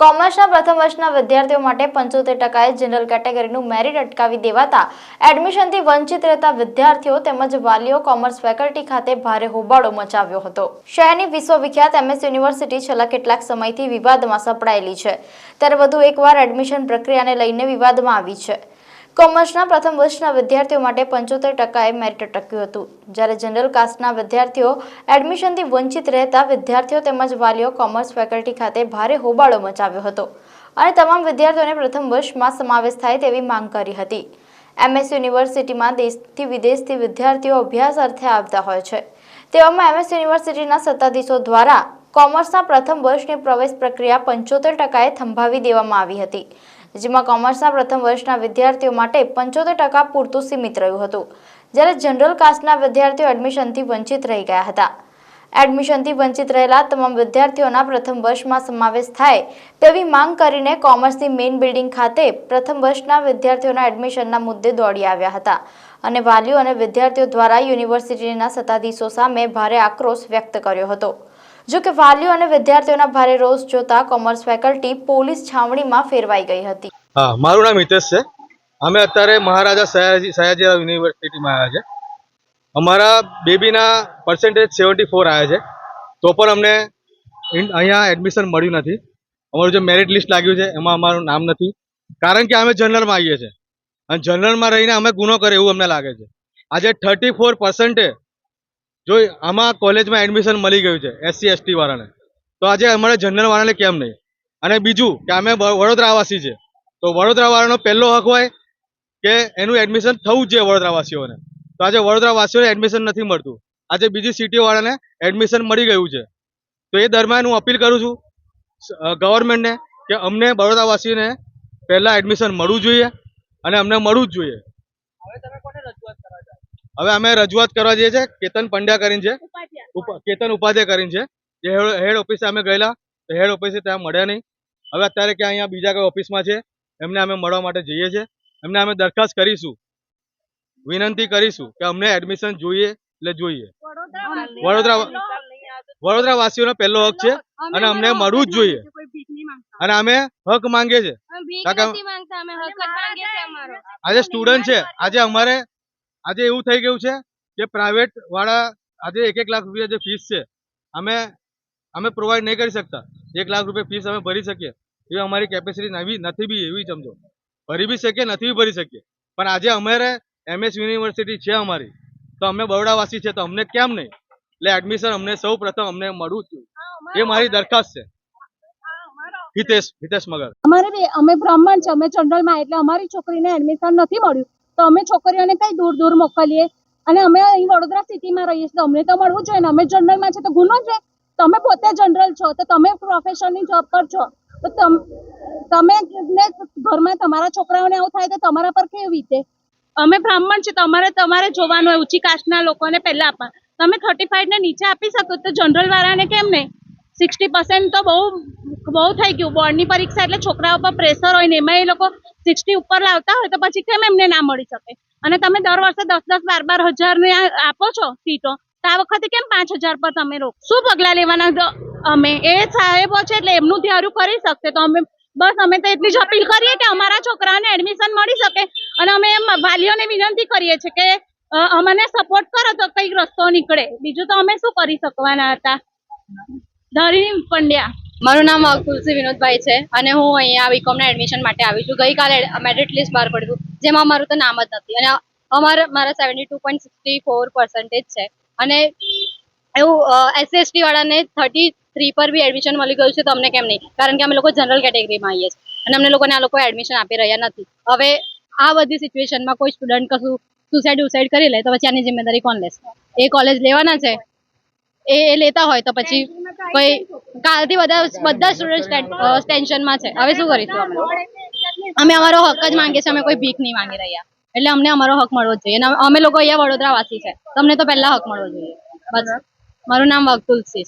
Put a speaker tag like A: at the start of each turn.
A: કોમર્સના પ્રથમ વર્ષના વિદ્યાર્થીઓ માટે પંચોતેર ટકાએ જનરલ કેટેગરીનું મેરિટ અટકાવી દેવાતા એડમિશનથી વંચિત રહેતા વિદ્યાર્થીઓ તેમજ વાલીઓ કોમર્સ ફેકલ્ટી ખાતે ભારે હોબાળો મચાવ્યો હતો. શહેરની વિશ્વવિખ્યાત એમએસ યુનિવર્સિટી છેલ્લા કેટલાક સમયથી વિવાદમાં સપડાયેલી છે. ત્યારે વધુ એકવાર એડમિશન પ્રક્રિયાને લઈને વિવાદમાં આવી છે. કોમર્સના પ્રથમ વર્ષના વિદ્યાર્થીઓ માટે પંચોતેર ટકાએ મેરિટ અટક્યું હતું. જ્યારે જનરલ કાસ્ટના વિદ્યાર્થીઓ એડમિશનથી વંચિત રહેતા વિદ્યાર્થીઓ તેમજ વાલીઓ કોમર્સ ફેકલ્ટી ખાતે ભારે હોબાળો મચાવ્યો હતો. અને તમામ વિદ્યાર્થીઓને પ્રથમ વર્ષમાં સમાવેશ થાય તેવી માંગ કરી હતી. એમએસ યુનિવર્સિટીમાં દેશથી વિદેશથી વિદ્યાર્થીઓ અભ્યાસ અર્થે આવતા હોય છે. તેવામાં એમએસ યુનિવર્સિટીના સત્તાધીશો દ્વારા કોમર્સના પ્રથમ વર્ષની પ્રવેશ પ્રક્રિયા પંચોતેર ટકાએ થંભાવી દેવામાં આવી હતી. જેમાં કોમર્સના પ્રથમ વર્ષના વિદ્યાર્થીઓ માટે પંચોતેર ટકા પૂરતું સીમિત રહ્યું હતું, જ્યારે જનરલ કાસ્ટના વિદ્યાર્થીઓ એડમિશનથી વંચિત રહી ગયા હતા. એડમિશનથી વંચિત રહેલા તમામ વિદ્યાર્થીઓના પ્રથમ વર્ષમાં સમાવેશ થાય તેવી માંગ કરીને કોમર્સની મેઇન બિલ્ડિંગ ખાતે પ્રથમ વર્ષના વિદ્યાર્થીઓના એડમિશનના મુદ્દે દોડી આવ્યા હતા અને વાલીઓ અને વિદ્યાર્થીઓ દ્વારા યુનિવર્સિટીના સત્તાધીશો સામે ભારે આક્રોશ વ્યક્ત કર્યો હતો. જો કે વાલીઓ અને વિદ્યાર્થીઓના ભારે રોષ જોતા કોમર્સ ફેકલ્ટી પોલીસ છાવણીમાં ફેરવાઈ ગઈ હતી.
B: હા, મારું નામ હિતેશ છે. અમે અત્યારે મહારાજા સયાજી સયાજી યુનિવર્સિટીમાં આવ્યા છે. અમારા બેબીના પર્સન્ટેજ સેવન્ટી ફોર આવ્યા છે. તો પણ અમને અહીંયા એડમિશન મળ્યું નથી. અમારું જે મેરિટ લિસ્ટ લાગ્યું છે, એમાં અમારું નામ નથી. કારણ કે અમે જનરલમાં આવીએ છીએ. અને જનરલમાં રહીને અમે ગુનો કરે એવું અમને લાગે છે. આજે થર્ટી ફોર પર્સન્ટે જો આમાં કોલેજમાં એડમિશન મળી ગયું છે એસસી એસટી વાળાને. તો આજે અમારે જનરલ વાળાને કેમ નહીં? અને બીજું કે અમે વડોદરાવાસી છે. તો વડોદરાવાળાનો પહેલો હક હોય કે એનું એડમિશન થવું જ જોઈએ વડોદરાવાસીઓને. તો આજે વડોદરાવાસીઓને એડમિશન નથી મળતું. આજે બીજી સિટીવાળાને એડમિશન મળી ગયું છે. તો એ દરમિયાન હું અપીલ કરું છું ગવર્મેન્ટને કે અમને વડોદરાવાસીને પહેલા એડમિશન મળવું જોઈએ અને અમને મળવું જ જોઈએ. હવે અમે રજૂઆત કરવા જઈએ છીએ કેતન પંડ્યા કરીને છે. ઉપ- કેતન ઉપાધ્યાય કરીને છે. જે હેડ- ઓફિસે અમે ગયેલા તો હેડ ઓફિસે ત્યાં મળ્યા નહીં. હવે અત્યારે ક્યાં અહીંયા બીજા કોઈ ઓફિસમાં છે? એમને અમે મળવા માટે જઈએ છીએ. એમને અમે દરખાસ્ત કરીશું. વિનંતી કરીશું કે અમને એડમિશન જોઈએ એટલે જોઈએ. વડોદરા વડોદરા વાસીઓનો પહેલો હક છે અને અમને મળવું જ જોઈએ. અને અમે હક માંગીએ છીએ. કાકા- આજે સ્ટુડન્ટ છે. આજે અમારે આજે એવું થઈ ગયું છે કે પ્રાઇવેટ વાળા આજે એક એક લાખ રૂપિયા જે ફીસ છે, અમે અમે પ્રોવાઈડ નહીં કરી શકતા. એક લાખ રૂપિયા ફીસ અમે ભરી શકીએ. એ અમારી કેપેસિટી નવી, નથી બી એવી, સમજો. ભરી બી શકીએ, નથી ભરી શકીએ. પણ આજે અમારે એમએસ યુનિવર્સિટી છે અમારી. તો અમે બરોડાવાસી છે, તો અમને કેમ નહીં? એટલે એડમિશન અમને સૌ પ્રથમ અમને મળવું એ મારી દરખાસ્ત છે. હિતેશ હિતેશ મગર.
C: અમારે અમે બ્રાહ્મણ છે, અમે જનરલમાં એટલે અમારી છોકરીને એડમિશન નથી મળ્યું. તો અમે છોકરીઓને કઈ દૂર દૂર મોકલીએ. અને અમે અહીં વડોદરા સિટીમાં રહીએ છીએ. અમને તો મળવું જોઈએ અમે જનરલમાં છે તો ગુનો છે તમે પોતે જનરલ છો. તો તમે પ્રોફેશનની જોબ પર છો. તો તમ- ને ઘરમાં તમારા છોકરાઓને આવું થાય તો તમારા પર કેવી રીતે? અમે બ્રાહ્મણ છે તમારે તમારે જોવાનું હોય. ઊંચી કાસ્ટના લોકોને પહેલા આપવા. તમે થર્ટી ને નીચે આપી શકો તો જનરલ વાળાને કેમ નહીં? સિક્સટી પર્સન્ટ તો બહુ બહુ થઈ ગયું. બોર્ડની પરીક્ષા એટલે છોકરાઓ પર પ્રેશર હોય ને એમાં એ લોકો સિક્સટી ઉપર લાવતા હોય તો પછી કેમ એમને ના મળી શકે? અને તમે દર વર્ષે દસ દસ, બાર બાર હજાર ને આપો છો સીટો, તો આ વખતે કેમ પાંચ હજાર પર તમે રોક? શું પગલાં લેવાના? અમે એ સાહેબો છે એટલે એમનું ધ્યારું કરી શકશે. તો અમે, બસ અમે તો એટલી જ અપીલ કરીએ કે અમારા છોકરાને એડમિશન મળી શકે. અને અમે એમ વાલીઓને વિનંતી કરીએ છીએ કે અમને સપોર્ટ કરો તો કંઈક રસ્તો નીકળે. બીજું તો અમે શું કરી શકવાના હતા? ધરી પંડ્યા.
D: મારું નામ તુલસી વિનોદભાઈ છે અને હું અહીંયા બીકોમના એડમિશન માટે આવી છું. ગઈકાલે મેરિટ લિસ્ટ બહાર પડ્યું જેમાં મારું તો નામ જ નથી. અને અમારે, મારા seventy two point sixty four percentage છે. અને એવું એસસી વાળાને થર્ટી થ્રી પર બી એડમિશન મળી ગયું છે તો અમને કેમ નહીં? કારણ કે અમે લોકો જનરલ કેટેગરીમાં આવીએ છીએ. અને અમને લોકોને આ લોકો એડમિશન આપી રહ્યા નથી. હવે આ બધી સિચ્યુએશનમાં કોઈ સ્ટુડન્ટ કશું સુસાઇડ ઉસાઇડ કરી લે તો પછી આની જિમ્મેદારી કોણ લેશે? એ કોલેજ લેવાના છે. એ લેતા હોય તો પછી કોઈ કાલથી બધા બધા સ્ટુડન્ટ ટેન્શનમાં છે. હવે શું કરીશું અમે? અમે અમારો હક જ માંગીએ છીએ, અમે કોઈ ભીખ નહીં માંગી રહ્યા. એટલે અમને અમારો હક મળવો જોઈએ. અમે લોકો અહીંયા વડોદરા વાસી છે. તમને તો પહેલા હક મળવો જોઈએ. બસ. મારું નામ વક તુલસી છે.